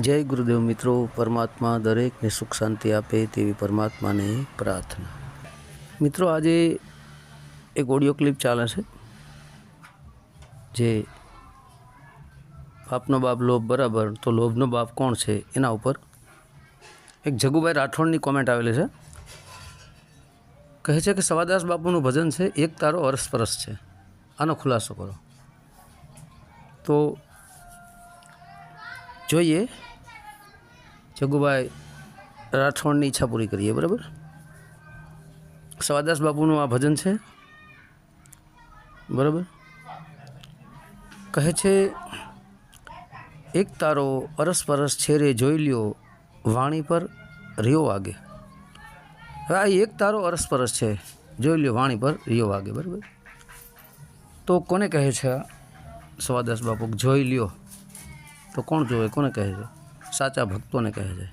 જય ગુરુદેવ મિત્રો, પરમાત્મા દરેકને સુખ શાંતિ આપે તેવી પરમાત્માને પ્રાર્થના. મિત્રો, આજે એક ઓડિયો ક્લિપ ચાલે છે, જે બાપનો બાપ લોભ બરાબર તો લોભનો બાપ કોણ છે એના ઉપર એક જગુભાઈ રાઠોડની કોમેન્ટ આવેલી છે. કહે છે કે સવાદાસ બાપુનું ભજન છે, એક તારો અરસપરસ છે. આનો ખુલાસો કરો. તો જોઈએ જગુભાઈ રાઠોડની ઈચ્છા પૂરી કરીએ, બરાબર? સવાદાસ બાપુનું આ ભજન છે, બરાબર? કહે છે, એક તારો અરસપરસ છેરે જોઈ લ્યો, વાણી પર રિયો વાગે. હવે આ એક તારો અરસપરસ છે, જોઈ લ્યો, વાણી પર રિયો વાગે, બરાબર? તો કોને કહે છે સવાદાસ બાપુ, જોઈ લ્યો. તો કોણ જોવે? કોને કહે છે? સાચા ભક્તોને કહે છે.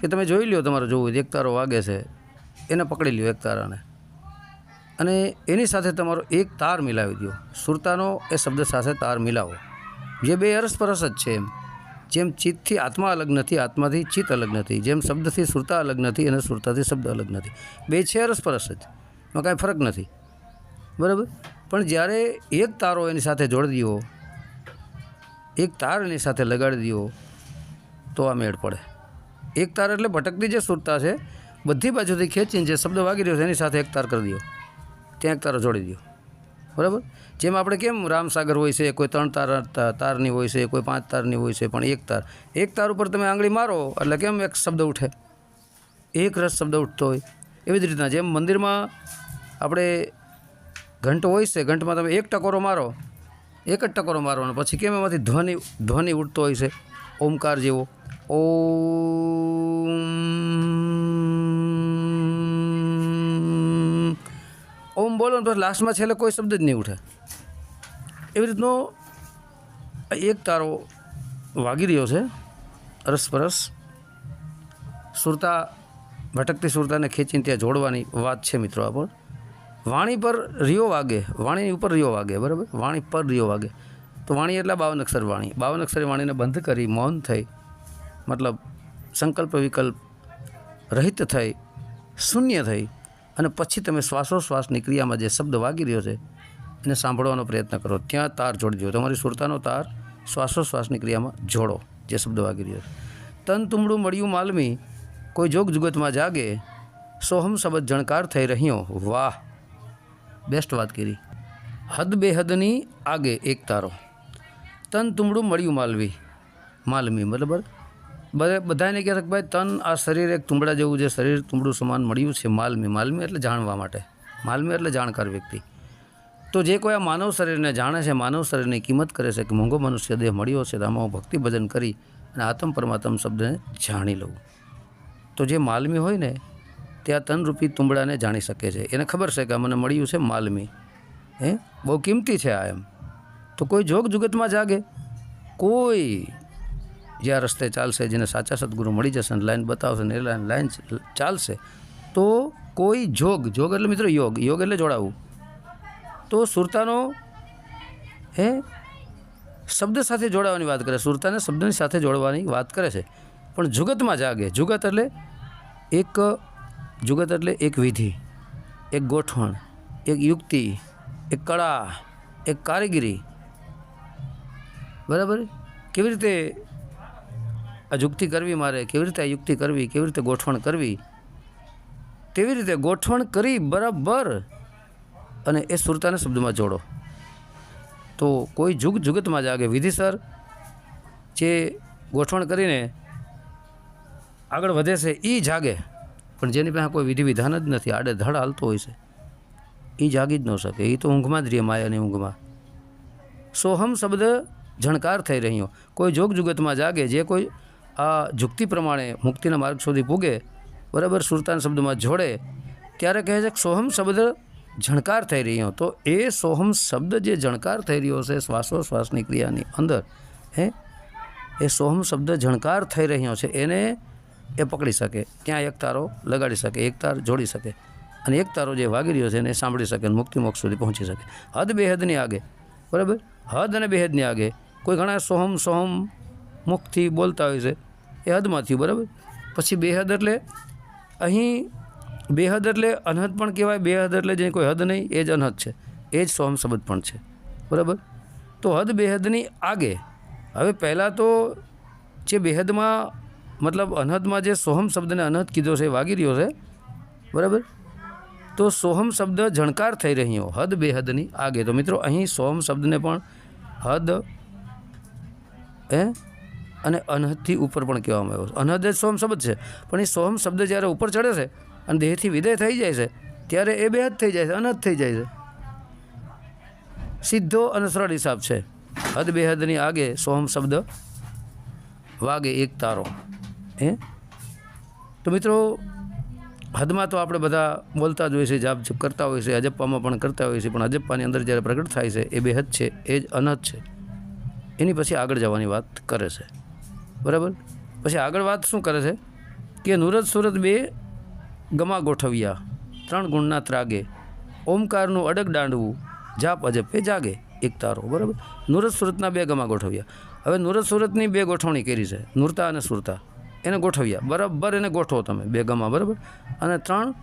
કે તમે જોઈ લ્યો તમારે જોવું, એક તારો વાગે છે, એને પકડી લ્યો એક તારાને. અને એની સાથે તમારો એક તાર મિલાવી દો સુરતાનો એ શબ્દ સાથે તાર મિલાવો. જે બે અરસપરસ જ છે એમ. જેમ ચિત્તથી આત્મા અલગ નથી, આત્માથી ચિત્ત અલગ નથી. જેમ શબ્દથી સુરતા અલગ નથી અને સુરતાથી શબ્દ અલગ નથી. બે છે અરસપરસ જ. એમાં કાંઈ ફરક નથી. બરાબર? પણ જ્યારે એક તારો એની સાથે જોડી દો એક તાર એની સાથે લગાડી દો તો આ મેળ પડે. એક તાર એટલે ભટકતી જે સુરતા છે, બધી બાજુથી ખેંચીને જે શબ્દ વાગી રહ્યો છે, એની સાથે એક તાર કરી દો ત્યાં એક તારો જોડી દો બરાબર? જેમ આપણે કેમ રામસાગર હોય છે, કોઈ ત્રણ તાર, તારની હોય છે, કોઈ પાંચ તારની હોય છે, પણ એક તાર. એક તાર ઉપર તમે આંગળી મારો, એટલે કેમ એક શબ્દ ઉઠે? એક રસ શબ્દ ઉઠતો હોય. એવી જ રીતના જેમ મંદિરમાં આપણે ઘંટ હોય છે, ઘંટમાં તમે એક ટકોરો મારો, એક જ ટકોરો મારવાનો. પછી કેમ એમાંથી ધ્વનિ ધ્વનિ ઉઠતો હોય છે? ઓમકાર જેવો. ઓમ. ઓમ બોલો ને લાસ્ટમાં છેલ્લે કોઈ શબ્દ જ નહીં ઉઠે. એવી રીતનો એક તારો વાગી રહ્યો છે. અરસપરસ સુરતા, ભટકતી સુરતાને ખેંચીને ત્યાં જોડવાની વાત છે મિત્રો આ પણ. વાણી પર રિયો વાગે. વાણીની ઉપર રિયો વાગે, બરાબર? વાણી પર રિયો વાગે. તો વાણી એટલે બાવન અક્ષર વાણી. બાવન અક્ષરી વાણીને બંધ કરી, મૌન થઈ મતલબ સંકલ્પ વિકલ્પ રહિત થઈ, શૂન્ય થઈ અને પછી તમે શ્વાસોશ્વાસની ક્રિયામાં જે શબ્દ વાગી રહ્યો છે, એને સાંભળવાનો પ્રયત્ન કરો. ત્યાં તાર જોડજો. તમારી સુરતાનો તાર શ્વાસોશ્વાસની ક્રિયામાં જોડો, જે શબ્દ વાગી રહ્યો છે. તન તુમડું મળ્યું માલમી, કોઈ જોગ જુગતમાં જાગે, સોહમ શબ્દ જણકાર થઈ રહ્યો. વાહ! બેસ્ટ વાત કરી હદ બેહદની આગે એક તારો. તન તુમડું મળ્યું માલવી, માલમી, બરાબર? બધાને કહે કે ભાઈ, તન આ શરીર એક તુંબડા જેવું જે શરીર તુંબડું સમાન મળ્યું છે માલમી માલમી એટલે જાણવા માટે. માલમી એટલે જાણકાર વ્યક્તિ. તો જે કોઈ આ માનવ શરીરને જાણે છે, માનવ શરીરની કિંમત કરે છે કે મોંઘો મનુષ્ય દેહ મળ્યો છે આમાં હું ભક્તિ ભજન કરી અને આત્મ પરમાત્મ શબ્દને જાણી લઉં. તો જે માલમી હોય ને તે આ તનરૂપી તુંબડાને જાણી શકે છે. એને ખબર છે કે મને મળ્યું છે માલમી. હે? બહુ કિંમતી છે આ એમ. તો કોઈ જોગ જુગતમાં જાગે? કોઈ. જે આ રસ્તે ચાલશે, જેને સાચા સદગુરુ મળી જશે અને લાઈન બતાવશે ને એ લાઈન લાઈન ચાલશે, તો કોઈ જોગ જોગ એટલે મિત્રો યોગ. યોગ એટલે જોડાવું. તો સુરતાનો, હે? શબ્દ સાથે જોડાવાની વાત કરે. સુરતાને શબ્દની સાથે જોડવાની વાત કરે છે. પણ જુગતમાં જાગે. જુગત એટલે એક જુગત એટલે એક વિધિ, એક ગોઠવણ, એક યુક્તિ, એક કળા, એક કારીગીરી. બરાબર? કેવી રીતે આ યુક્તિ કરવી મારે, કેવી રીતે આ યુક્તિ કરવી, કેવી રીતે ગોઠવણ કરવી? તેવી રીતે ગોઠવણ કરી બરાબર અને એ સુરતાને શબ્દમાં જોડો. તો કોઈ જુગ જુગતમાં જાગે. વિધિસર જે ગોઠવણ કરીને આગળ વધે છે એ જાગે. પણ જેની પાસે કોઈ વિધિ વિધાન જ નથી, આડે ધડ હાલતો હોય છે. એ જાગી જ ન શકે. એ તો ઊંઘમાં જ રહે, માયાની ઊંઘમાં. સોહમ શબ્દ જણકાર થઈ રહ્યો. કોઈ જોગ જુગતમાં જાગે, જે કોઈ આ જુક્તિ પ્રમાણે મુક્તિના માર્ગ સુધી પૂગે, બરાબર સુરતાન શબ્દમાં જોડે, ત્યારે કહે છે કે સોહમ શબ્દ જણકાર થઈ રહ્યો. તો એ સોહમ શબ્દ જે જણકાર થઈ રહ્યો છે, શ્વાસોશ્વાસની ક્રિયાની અંદર, હે, એ સોહમ શબ્દ જણકાર થઈ રહ્યો છે, એને એ પકડી શકે. ત્યાં એક તારો લગાડી શકે, એક તાર જોડી શકે, અને એક તારો જે વાગી રહ્યો છે એને સાંભળી શકે મુક્તિ મોક્ષ સુધી પહોંચી શકે. હદ બેહદની આગે, બરાબર? હદ અને બેહદની આગે. કોઈ ઘણા સોહમ સોહમ મુખથી બોલતા હોય છે એ હદમાં થયું, બરાબર? પછી બેહદ એટલે અહીં બેહદ એટલે અનહદ પણ કહેવાય, બેહદ એટલે જે કોઈ હદ નહીં, એ જ અનહદ છે. એ જ સોહમ શબ્દ પણ છે. બરાબર? તો હદ બેહદની આગે, હવે પહેલાં તો જે બેહદમાં, મતલબ અનહદમાં જે સોહમ શબ્દને અનહદ કીધો છે, એ વાગી રહ્યો છે, બરાબર? તો સોહમ શબ્દ જણકાર થઈ રહ્યો હદ બેહદની આગે. તો મિત્રો, અહીં સોહમ શબ્દને પણ હદ, હે? અને અનહદથી ઉપર પણ કહેવામાં આવ્યો છે. અનહદ જ સોહમ શબ્દ છે, પણ એ સોહમ શબ્દ જ્યારે ઉપર ચડે છે અને દેહથી વિદેય થઈ જાય છે, ત્યારે એ બેહદ થઈ જાય છે, અનહદ થઈ જાય છે. સીધો અને સરળ હિસાબ છે. હદ બેહદની આગે સોહમ શબ્દ વાગે એક તારો. હે? તો મિત્રો, હદમાં તો આપણે બધા બોલતા જ હોય છે જાપ કરતા હોય છે અજપ્પામાં પણ કરતા હોય છે પણ અજપ્પાની અંદર જ્યારે પ્રગટ થાય છે, એ બેહદ છે, એ જ અનહદ છે. એની પછી આગળ જવાની વાત કરે છે. બરાબર? પછી આગળ વાત શું કરે છે? કે નુરત સુરત બે ગમા ગોઠવ્યા. ત્રણ ગુણના ત્રાગે. ઓમકારનું અડગ દાંડવું. જાપ અજપે જાગે. એક તારો. બરાબર? નુરત સુરતના બે ગમા ગોઠવ્યા. હવે નુરત સુરતની બે ગોઠવણી કરી છે. નુરતા અને સુરતા. એને ગોઠવ્યા. બરાબર એને ગોઠવો તમે બે ગમા, બરાબર? અને ત્રણ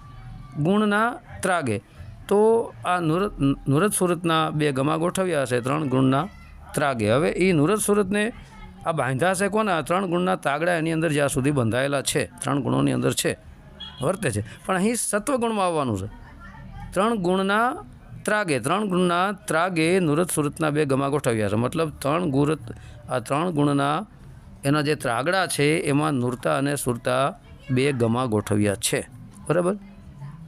ગુણના ત્રાગે. તો આ નુરત નુરત સુરતના બે ગમા ગોઠવ્યા હશે ત્રણ ગુણના ત્રાગે. હવે એ નુરત સુરતને આ બાંધ્યા છે કોના ત્રણ ગુણના તાગડા એની અંદર જ્યાં સુધી બંધાયેલા છે. ત્રણ ગુણોની અંદર છે. વર્તે છે. પણ અહીં સત્વગુણમાં આવવાનું છે. ત્રણ ગુણના ત્રાગે, ત્રણ ગુણના ત્રાગે નુરત સુરતના બે ગમા ગોઠવ્યા છે. મતલબ ત્રણ ગુરત આ ત્રણ ગુણના એના જે ત્રાગડા છે, એમાં નુરતા અને સુરતા બે ગમા ગોઠવ્યા છે. બરાબર?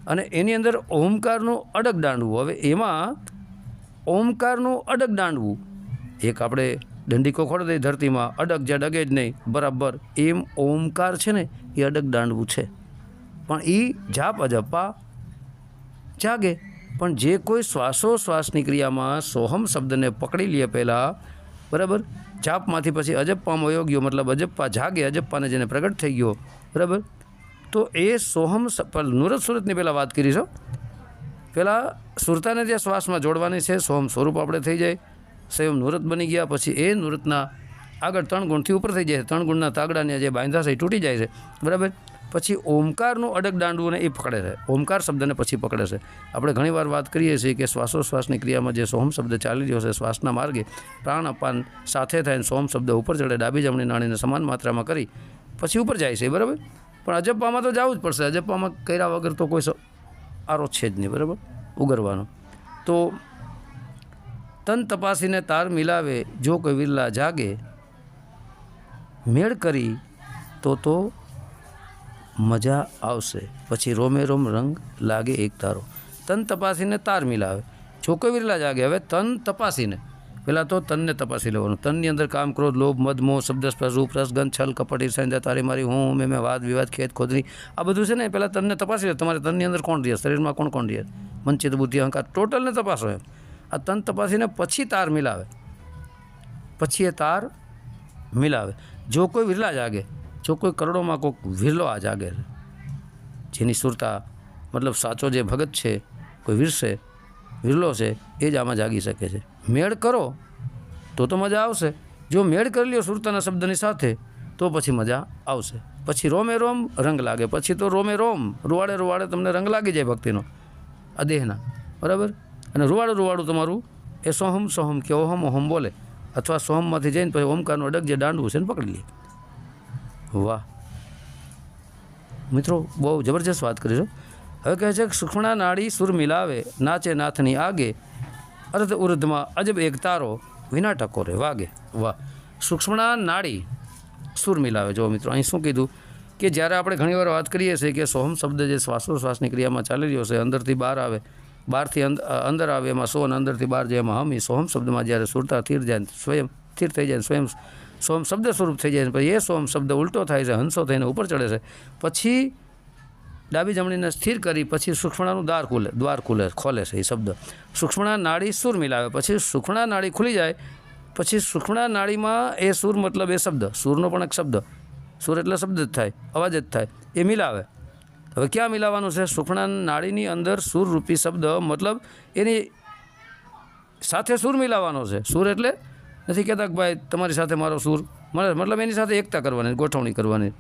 અને એની અંદર ઓમકારનું અડગ દાંડવું. હવે એમાં ઓમકારનું અડગ દાંડવું, એક આપણે દંડીકો ખોડી દઈએ ધરતીમાં અડગ જે અડગે જ નહીં, બરાબર એમ ઓમકાર છે ને, એ અડગ દાંડવું છે. પણ એ જાપ અજપ્પા જાગે. પણ જે કોઈ શ્વાસોશ્વાસની ક્રિયામાં સોહમ શબ્દને પકડી લે પહેલાં, બરાબર? જાપમાંથી પછી અજપ્પામાં વયો મતલબ અજપ્પા જાગે, અજપ્પાને જેને પ્રગટ થઈ ગયો, બરાબર? તો એ સોહમ નુરત સુરતની પહેલાં વાત કરી છો પહેલાં સુરતાને જે શ્વાસમાં જોડવાની છે, સોહમ સ્વરૂપ આપણે થઈ જાય. સ્વયં નુરત બની ગયા, પછી એ નુરતના આગળ ત્રણ ગુણથી ઉપર થઈ જાય છે. ત્રણ ગુણના તાગડાને જે બાંધા છે એ તૂટી જાય છે. બરાબર? પછી ઓમકારનું અડગ દાંડવુંને એ પકડે છે. ઓમકાર શબ્દને પછી પકડે છે. આપણે ઘણીવાર વાત કરીએ છીએ કે શ્વાસોશ્વાસની ક્રિયામાં જે સોહમ શબ્દ ચાલી રહ્યો છે શ્વાસના માર્ગે, પ્રાણ અપાન સાથે થઈને સોહમ શબ્દ ઉપર ચડે, ડાબી જમણી નાણીને સમાન માત્રામાં કરી, પછી ઉપર જાય છે. બરાબર? પણ અજપ્પામાં તો જવું જ પડશે. અજપ્પામાં કર્યા વગર તો કોઈ આરો છે જ નહીં. બરાબર? ઉગરવાનો. તો તન તપાસીને તાર મિલાવે, જો કોઈ વિરલા જાગે, મેળ કરી, તો તો મજા આવશે. પછી રોમે રોમ રંગ લાગે એક તારો. તન તપાસીને તાર મિલાવે. જો કોઈ વિરલા જાગે, હવે તન તપાસીને. પહેલાં તો તનને તપાસી લેવાનું. તનની અંદર કામ ક્રોધ લોભ, મદ, મોહ શબ્દ સ્પર્શ રૂપ રસ છલ, કપટ ઈર્ષા તારી મારી, હું મેં મેં, વાદ, વિવાદ ખેત ખોદરી. આ બધું છે ને પહેલાં તનને તપાસી લે. તમારે તનની અંદર કોણ રહે શરીરમાં કોણ કોણ રહે મનચિત, બુદ્ધિ, અહંકાર, ટોટલને તપાસો એમ. આ તન તપાસીને પછી તાર મિલાવે. પછી એ તાર મિલાવે. જો કોઈ વિરલા જાગે, જો કોઈ કરોડોમાં કોઈક વિરલો આ જાગે, જેની સુરતા મતલબ સાચો જે ભગત છે, કોઈ વીરશે વિરલો છે, એ જ આમાં જાગી શકે છે. મેળ કરો, તો તો મજા આવશે. જો મેળ કરી લ્યો સુરતાના શબ્દની સાથે, તો પછી મજા આવશે. પછી રોમે રોમ રંગ લાગે. પછી તો રોમે રોમ, રૂવાડે રૂવાડે તમને રંગ લાગી જાય ભક્તિનો. આ દેહના. બરાબર? અને રૂવાડું રૂવાડું તમારું, એ સોહમ સોહમ કે ઓહમ ઓહમ બોલે. અથવા સોહમમાંથી જઈને પછી ઓમકારનું અડગ જે દાંડવું છે ને પકડી લે. વાહ. મિત્રો, બહુ જબરજસ્ત વાત કરી છો. હવે કહે છે કે સુખણા નાડી સુર મિલાવે, નાચે નાથની આગે અર્ધ ઉર્ધમાં અજબ એક તારો વિના ટકોરે વાગે. વાહ. સૂક્ષ્મણા નાડી સુર મિલાવે. જો મિત્રો, અહીં શું કીધું? કે જ્યારે આપણે ઘણીવાર વાત કરીએ છીએ કે સોહમ શબ્દ જે શ્વાસોશ્વાસની ક્રિયામાં ચાલી રહ્યો છે, અંદરથી બહાર આવે બહારથી અંદ- અંદર આવે એમાં સોન, અંદરથી બહાર જાય એમાં હમી સોહમ શબ્દમાં જ્યારે સુરતા થીર જાય સ્વયં, સ્થિર થઈ જાય સ્વયં સોમ શબ્દ સ્વરૂપ થઈ જાય પછી એ સોમ શબ્દ ઉલટો થાય છે, હંસો થઈને ઉપર ચડે છે. પછી ડાબી જમણીને સ્થિર કરી, પછી સૂક્ષ્મણાનું દ્વાર ખુલે દ્વાર ખુલે, ખોલે છે એ શબ્દ. સૂક્ષ્મણા નાળી સુર મિલાવે, પછી સૂક્ષ્મણા નાળી ખુલી જાય, પછી સૂક્ષ્મણા નાળીમાં એ સુર મતલબ એ શબ્દ, સુરનો પણ એક શબ્દ. સુર એટલે શબ્દ જ થાય, અવાજ જ થાય, એ મિલાવે. હવે ક્યાં મિલાવવાનું છે? સુખણા નાળીની અંદર સુરરૂપી શબ્દ, મતલબ એની સાથે સુર મિલાવવાનો છે. સુર એટલે નથી કહેતા કે ભાઈ તમારી સાથે મારો સુર મને મતલબ એની સાથે એકતા કરવાની, ગોઠવણી કરવાની.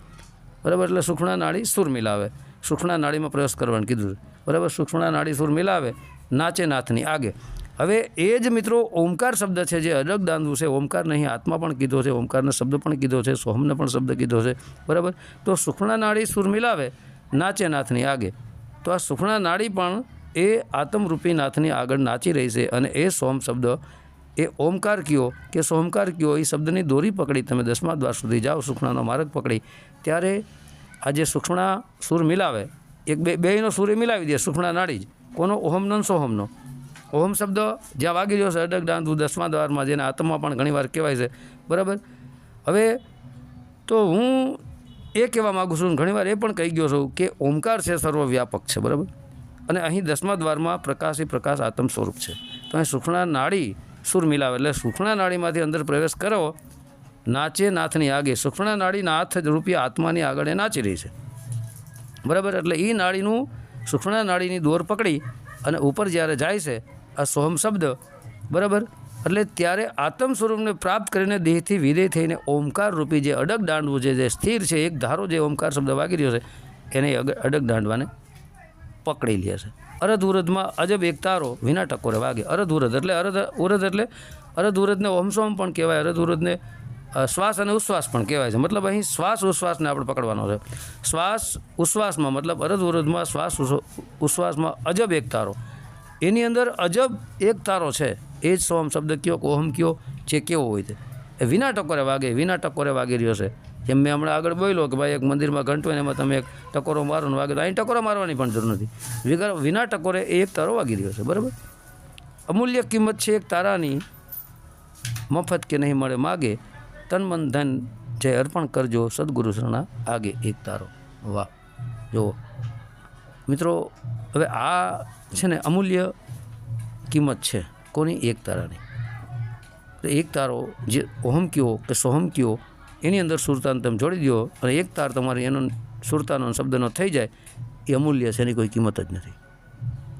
બરાબર? એટલે સુખણા નાળી સુર મિલાવે. સુખણા નાળીમાં પ્રવેશ કરવાનું કીધું બરાબર? સુખણા નાળી સુર મિલાવે, નાચે નાથની આગે. હવે એ જ મિત્રો ઓમકાર શબ્દ છે જે અલગ દાંદવું છે. ઓમકાર નહીં આત્મા પણ કીધો છે, ઓમકારનો શબ્દ પણ કીધો છે, સોહમને પણ શબ્દ કીધો છે. બરાબર? તો સુખણા નાળી સુર મિલાવે નાચે નાથની આગે. તો આ સુખણા નાડી પણ એ આત્મરૂપી નાથની આગળ નાચી રહી છે અને એ સોમ શબ્દ, એ ઓમકાર કયો કે સોમકાર કયો, એ શબ્દની દોરી પકડી તમે દસમા દ્વાર સુધી જાઓ, સુખણાનો માર્ગ પકડી. ત્યારે આ જે સુખણા સૂર મિલાવે, એક બે, બેયનો સૂર્ય મિલાવી દે સુખણા નાડી જ. કોનો? ઓહમનો સોહમનો. ઓહમ શબ્દ જ્યાં વાગી છે અડગ દાંતુ દસમા દ્વારમાં જેને આત્મા પણ ઘણીવાર કહેવાય છે. બરાબર? હવે તો હું એ કહેવા માગું છું ઘણીવાર એ પણ કહી ગયો છું કે ઓમકાર છે સર્વવ્યાપક છે, બરાબર? અને અહીં દસમા દ્વારમાં પ્રકાશી પ્રકાશ આત્મ સ્વરૂપ છે. તો અહીં સુખણા નાળી સુર મિલાવે એટલે સુખણા નાળીમાંથી અંદર પ્રવેશ કરો, નાચે નાથની આગે. સુખણા નાળી નાથ રૂપી આત્માની આગળ એ નાચી રહી છે. બરાબર? એટલે એ નાળીનું સુખણા નાળીની દોર પકડી અને ઉપર જ્યારે જાય છે, આ સોહમ શબ્દ, બરાબર? એટલે ત્યારે આત્મ સ્વરૂપને પ્રાપ્ત કરીને દેહથી વિદેય થઈને ઓમકાર રૂપી જે અડગ દાંડવું છે, જે સ્થિર છે, એક ધારો જે ઓમકાર શબ્દ વાગી રહ્યો છે, એને અડગ દાંડવાને પકડી લે છે. અરધ ઉરધમાં અજબ એક તારો વિના ટકોરે વાગે. અરધ એટલે અરધ ઉરધ એટલે અરધ ઉરધને ઓમસોમ પણ કહેવાય, અરધ ઉરધને શ્વાસ અને ઉશ્વાસ પણ કહેવાય છે. મતલબ અહીં શ્વાસ ઉશ્વાસને આપણે પકડવાનો છે. શ્વાસ ઉશ્વાસમાં મતલબ અરધ ઉરધમાં શ્વાસ ઉશ્વાસમાં અજબ એક તારો. એની અંદર અજબ એક તારો છે. એ જ સોમ શબ્દ કયો કોહમ કયો જે કેવો હોય છે એ વિના ટકોરે વાગે, વિના ટકોરે વાગી રહ્યો છે. જેમ મેં હમણાં આગળ બોલ્યો કે ભાઈ એક મંદિરમાં ઘંટો ને એમાં તમે એક ટકોરો મારો ને વાગે તો અહીં ટકોરો મારવાની પણ જરૂર નથી. વિગર વિના ટકોરે એ એક તારો વાગી રહ્યો છે, બરાબર? અમૂલ્ય કિંમત છે એક તારાની. મફત કે નહીં મળે, માગે. તન મન ધન જે અર્પણ કરજો, સદગુરુ શરણા આગે એક તારો. વાહ. જુઓ. મિત્રો, હવે આ છે ને અમૂલ્ય કિંમત છે. કોની? એક તારાની. તો એક તારો જે ઓહમ કયો કે સોહમ કયો, એની અંદર સુરતાને તમે જોડી દો અને એક તાર તમારી એનો સુરતાનો શબ્દનો થઈ જાય, એ અમૂલ્ય છે, એની કોઈ કિંમત જ નથી.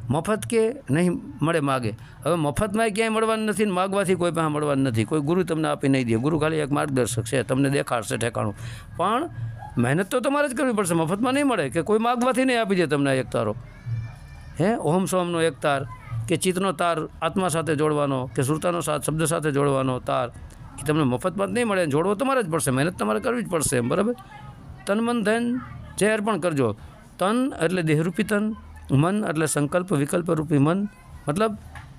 મફત કે નહીં મળે માગે? હવે મફતમાં ક્યાંય મળવાનું નથી માગવાથી કોઈ પાસે મળવાનું નથી. કોઈ ગુરુ તમને આપી નહીં દે. ગુરુ ખાલી એક માર્ગદર્શક છે, તમને દેખાડશે ઠેકાણું. પણ મહેનત તો તમારે જ કરવી પડશે. મફતમાં નહીં મળે કે કોઈ માગવાથી નહીં આપી દે તમને એક તારો. હે? ઓમ સોમનો એક તાર. કે ચિત્તનો તાર આત્મા સાથે જોડવાનો, કે સુરતાનો સાથ શબ્દ સાથે જોડવાનો તાર, એ તમને મફતમાં જ નહીં મળે, જોડવો તમારે જ પડશે, મહેનત તમારે કરવી જ પડશે એમ, બરાબર? તન મન ધન જે અર્પણ કરજો. તન એટલે દેહરૂપી તન, મન એટલે સંકલ્પ વિકલ્પ રૂપી મન. મતલબ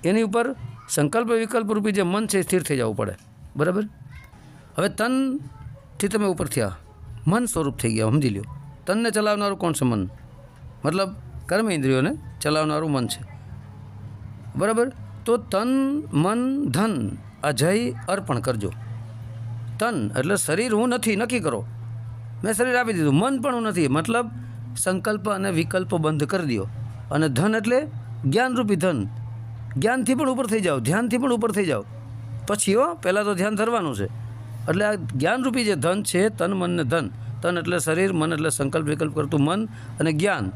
એની ઉપર સંકલ્પ વિકલ્પ રૂપી જે મન છે એ સ્થિર થઈ જવું પડે, બરાબર? હવે તનથી તમે ઉપર થયા. મન સ્વરૂપ થઈ ગયા, સમજી લ્યો. તનને ચલાવનારું કોણ છે મન? મતલબ કર્મ ઇન્દ્રિયોને ચલાવનારું મન છે. બરાબર? તો તન, મન, ધન, અજય અર્પણ કરજો. તન એટલે શરીર હું નથી, નક્કી કરો. મેં શરીર આપી દીધું. મન પણ હું નથી. મતલબ સંકલ્પ અને વિકલ્પ બંધ કરી દો. અને ધન એટલે જ્ઞાનરૂપી ધન. જ્ઞાનથી પણ ઉપર થઈ જાઓ. ધ્યાનથી પણ ઉપર થઈ જાઓ. પછી હો, પહેલાં તો ધ્યાન ધરવાનું છે. એટલે આ જ્ઞાનરૂપી જે ધન છે, તન, મન ને ધન. તન એટલે શરીર, મન એટલે સંકલ્પ, વિકલ્પ કરતું મન અને જ્ઞાન.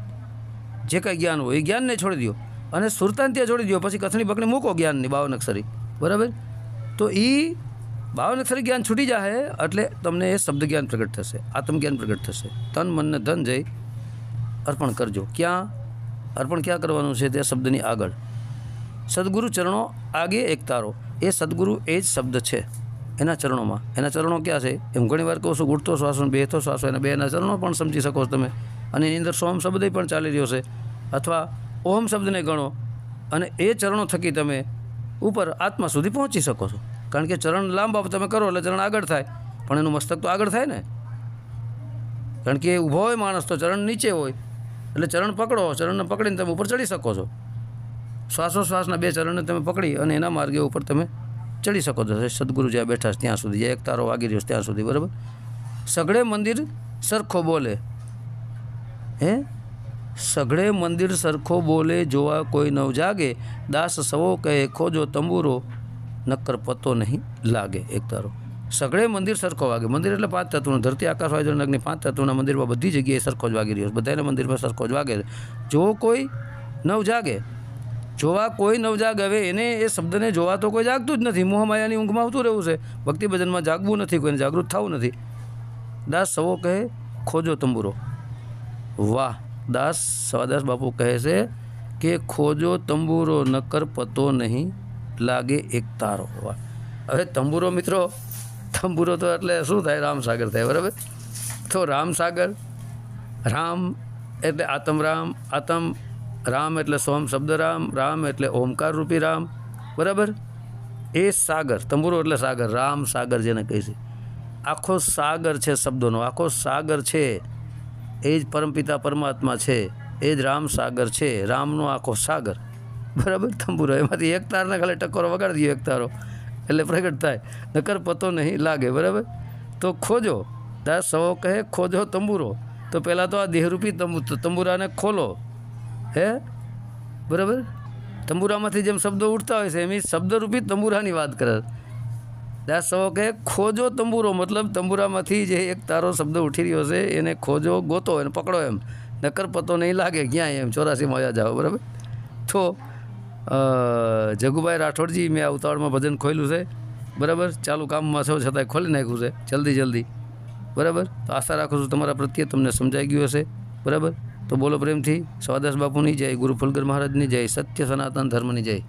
જે કાંઈ જ્ઞાન હોય એ જ્ઞાનને છોડી દો. અને સુરતાન ત્યાં જોડી દો પછી કથણી પકડી મૂકો જ્ઞાનની, બાવન અક્ષરી. બરાબર? તો એ બાવન અક્ષરી જ્ઞાન છૂટી જાય એટલે તમને એ શબ્દ જ્ઞાન પ્રગટ થશે આત્મજ્ઞાન પ્રગટ થશે. તન મનને ધન જઈ અર્પણ કરજો. ક્યાં? અર્પણ ક્યાં કરવાનું છે? તે શબ્દની આગળ. સદગુરુ ચરણો આગે એક તારો. એ સદગુરુ એ જ શબ્દ છે એના ચરણોમાં. એના ચરણો ક્યાં છે? એમ ઘણી વાર કહું છું ઉડતો શ્વાસો બેહતો શ્વાસો એના બે એના ચરણો પણ સમજી શકો તમે. અને એની અંદર સોમ શબ્દ પણ ચાલી રહ્યો છે. અથવા ઓમ શબ્દને ગણો અને એ ચરણો થકી તમે ઉપર આત્મા સુધી પહોંચી શકો છો. કારણ કે ચરણ લાંબા તમે કરો એટલે ચરણ આગળ થાય. પણ એનું મસ્તક તો આગળ થાય ને. કારણ કે ઊભો હોય માણસ તો ચરણ નીચે હોય. એટલે ચરણ પકડો, ચરણને પકડીને તમે ઉપર ચડી શકો છો. શ્વાસોશ્વાસના બે ચરણને તમે પકડી અને એના માર્ગે ઉપર તમે ચડી શકો છો. સદગુરુ જ્યાં બેઠા છે ત્યાં સુધી જ્યાં એક તારો વાગી રહ્યો છે ત્યાં સુધી, બરાબર? સગડે મંદિર સરખો બોલે. હે? સગડે મંદિર સરખો બોલે જોવા કોઈ નવ જાગે. દાસ સવો કહે, ખોજો તંબુરો. નક્કર પતો નહીં લાગે એક તારો. સઘળે મંદિર સરખો વાગે. મંદિર એટલે પાંચ તત્વનું. ધરતી, આકાશ વાયુ અગ્નિ પાંચ તત્વના મંદિરમાં બધી જગ્યાએ સરખો જ વાગી રહ્યો બધાના મંદિરમાં સરખો જ વાગે જો કોઈ નવ જાગે. જોવા કોઈ નવ જાગ હવે એને એ શબ્દને જોવા તો કોઈ જાગતું જ નથી. મોહમાયાની ઊંઘમાં આવતું રહેવું છે. ભક્તિ ભજનમાં જાગવું નથી, કોઈને જાગૃત થવું નથી. દાસ સવો કહે, ખોજો તંબુરો. વાહ. દાસ સવાદાસ બાપુ કહે છે કે ખોજો તંબુરો નકર પતો નહીં, લાગે એક તારો. હવે તંબુરો મિત્રો, તંબુરો તો એટલે શું થાય? રામસાગર થાય, બરાબર? તો રામસાગર, રામ એટલે આતમ રામ આતમ રામ એટલે સોમ શબ્દ રામ રામ એટલે ઓમકાર રૂપી રામ, બરાબર? એ સાગર, તંબુરો એટલે સાગર રામ સાગર જેને કહે છે. આખો સાગર છે શબ્દોનો, આખો સાગર છે એ જ પરમપિતા પરમાત્મા છે, એ જ રામ સાગર છે, રામનો આખો સાગર. બરાબર? તંબુરો, એમાંથી એક તારને ખાલી ટકોરો વગાડી દો, એક તારો. એટલે પ્રગટ થાય. નકર પતો નહીં લાગે, બરાબર? તો ખોજો. દાસ સવો કહે, ખોજો તંબુરો. તો પહેલાં તો આ દેહરૂપી તંબુ તંબુરાને ખોલો. હે? બરાબર? તંબુરામાંથી જેમ શબ્દો ઉઠતા હોય છે, એમ શબ્દરૂપી તંબુરાની વાત કરે. દાસ કહે ખોજો તંબુરો, મતલબ તંબુરામાંથી જે એક તારો શબ્દ ઉઠી રહ્યો છે, એને ખોજો, ગોતો એને પકડો એમ. નકર પતો નહીં લાગે, ક્યાંય એમ ચોરાસીમાં આવ્યા જાઓ, બરાબર? તો જગુભાઈ રાઠોડજી મેં આ ઉતાવળમાં ભજન ખોલ્યું છે, બરાબર? ચાલુ કામમાં છો, છતાંય ખોલી નાખ્યું છે, જલ્દી જલ્દી. બરાબર? તો આશા રાખું છું તમારા પ્રત્યે તમને સમજાઈ ગયું હશે, બરાબર? તો બોલો પ્રેમથી, સ્વાદાસ બાપુની જય, ગુરુ ફુલગર મહારાજની જય, સત્ય સનાતન ધર્મની જય.